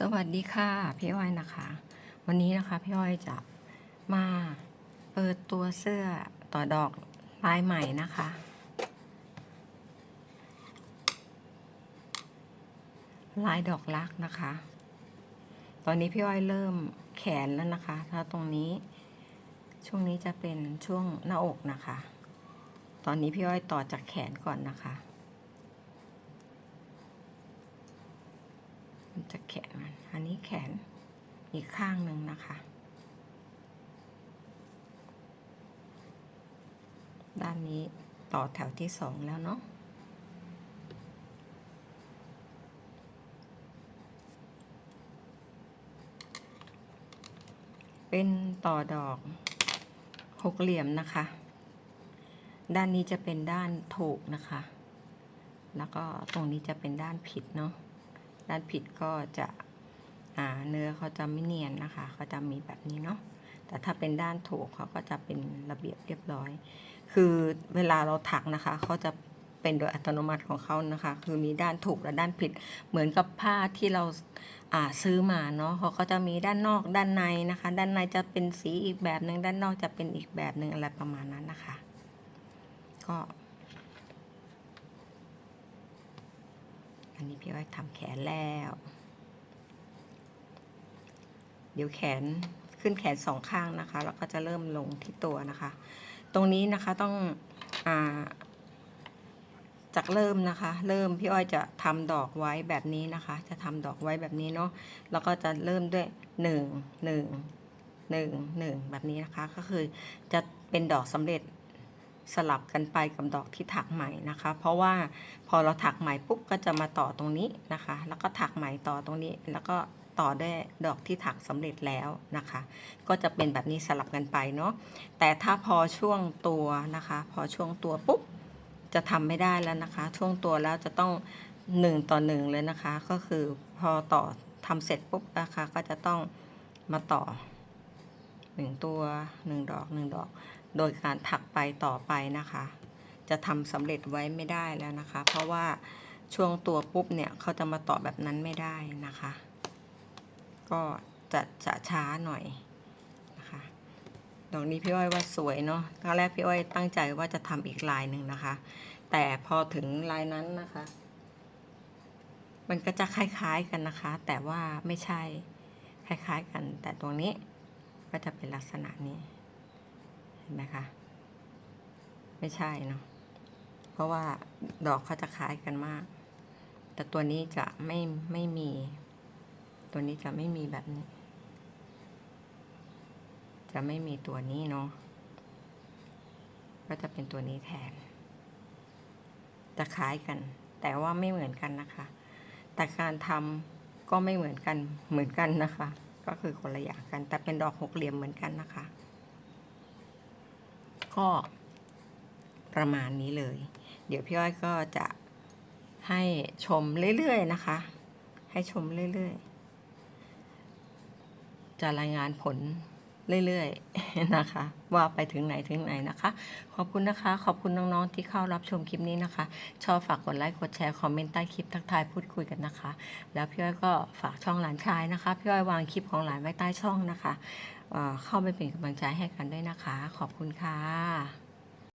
สวัสดีค่ะ พี่อ้อยนะคะ วันนี้นะคะพี่อ้อยจะมาเปิดตัวเสื้อต่อดอกลายใหม่นะคะ ลายดอกรักนะคะ ตอนนี้พี่อ้อยเริ่มแขนแล้วนะคะ ถ้าตรงนี้ช่วงนี้จะเป็นช่วงหน้าอกนะคะ ตอนนี้พี่อ้อยต่อจากแขนก่อนนะคะ จะแขนมันอันนี้แขนอีกข้างหนึ่งนะคะ ด้านนี้ต่อแถวที่สองแล้วเนาะเป็นต่อดอกหกเหลี่ยมนะคะ ด้านนี้จะเป็นด้านถูกนะคะ แล้วก็ตรงนี้จะเป็นด้านผิดเนาะ ด้านผิดก็จะเนื้อเขาจะไม่เนียนนะคะเขาจะมีแบบนี้เนาะแต่ถ้าเป็นด้านถูกเขาก็จะเป็นระเบียบเรียบร้อย คือเวลาเราถักนะคะเขาจะเป็นโดยอัตโนมัติของเขานะคะ คือมีด้านถูกและด้านผิด เหมือนกับผ้าที่เราาซื้อมาเนาะเขาก็จะมีด้านนอกด้านในนะคะ ด้านในจะเป็นสีอีกแบบหนึ่งด้านนอกจะเป็นอีกแบบหนึ่งอะไรประมาณนั้นนะคะ ก็ อันนี้พี่อ้อยทำแขนแล้ว เดี๋ยวแขนขึ้นแขนสองข้างนะคะ แล้วก็จะเริ่มลงที่ตัวนะคะ ตรงนี้นะคะต้องอ่าจากเริ่มนะคะ เริ่มพี่อ้อยจะทำดอกไว้แบบนี้นะคะ จะทำดอกไว้แบบนี้เนาะแล้วก็จะเริ่มด้วยหนึ่งหนึ่งหนึ่งหนึ่งแบบนี้นะคะ ก็คือจะเป็นดอกสำเร็จ สลับกันไปกับดอกที่ถักใหม่นะคะ เพราะว่าพอเราถักใหม่ปุ๊บก็จะมาต่อตรงนี้นะคะ แล้วก็ถักใหม่ต่อตรงนี้ แล้วก็ต่อได้ดอกที่ถักสำเร็จแล้วนะคะ ก็จะเป็นแบบนี้สลับกันไปเนาะแต่ถ้าพอช่วงตัวนะคะ พอช่วงตัวปุ๊บจะทำไม่ได้แล้วนะคะ ช่วงตัวแล้วจะต้องหนึ่งต่อหนึ่งเลยนะคะ ก็คือพอต่อทำเสร็จปุ๊บนะคะก็จะต้องมาต่อหนึ่งตัวหนึ่งดอกหนึ่งดอก โดยการถักไปต่อไปนะคะ จะทำสำเร็จไว้ไม่ได้แล้วนะคะ เพราะว่าช่วงตัวปุ๊บเนี่ยเขาจะมาต่อแบบนั้นไม่ได้นะคะ ก็จะจะช้าหน่อยนะคะดอกนี้พี่อ้อยว่าสวยเนาะตอนแรกพี่อ้อยตั้งใจว่าจะทำอีกลายหนึ่งนะคะ แต่พอถึงลายนั้นนะคะ มันก็จะคล้ายๆกันนะคะ แต่ว่าไม่ใช่คล้ายๆกัน แต่ตรงนี้ก็จะเป็นลักษณะนี้ เห็นไหมคะ ไม่ใช่เนาะเพราะว่าดอกเขาจะคล้ายกันมาก แต่ตัวนี้จะไม่ไม่มี ตัวนี้จะไม่มีแบบนี้ จะไม่มีตัวนี้เนาะก็จะเป็นตัวนี้แทน จะคล้ายกัน แต่ว่าไม่เหมือนกันนะคะ แต่การทำก็ไม่เหมือนกันเหมือนกันนะคะ ก็คือคนละอย่างกัน แต่เป็นดอกหกเหลี่ยมเหมือนกันนะคะ ก็ประมาณนี้เลย เดี๋ยวพี่อ้อยก็จะให้ชมเรื่อยๆนะคะ ให้ชมเรื่อยๆ จะรายงานผล เรื่อยๆนะคะ ว่าไปถึงไหนถึงไหนนะคะ ขอบคุณนะคะ ขอบคุณน้องๆที่เข้ารับชมคลิปนี้นะคะ ชอบฝากกดไลค์กดแชร์คอมเมนต์ใต้คลิปทักทายพูดคุยกันนะคะ แล้วพี่อ้อยก็ฝากช่องหลานชายนะคะพี่อ้อยวางคลิปของหลานไว้ใต้ช่องนะคะเเข้าไปเป็นกำลังใจให้กันด้วยนะคะ ขอบคุณค่ะ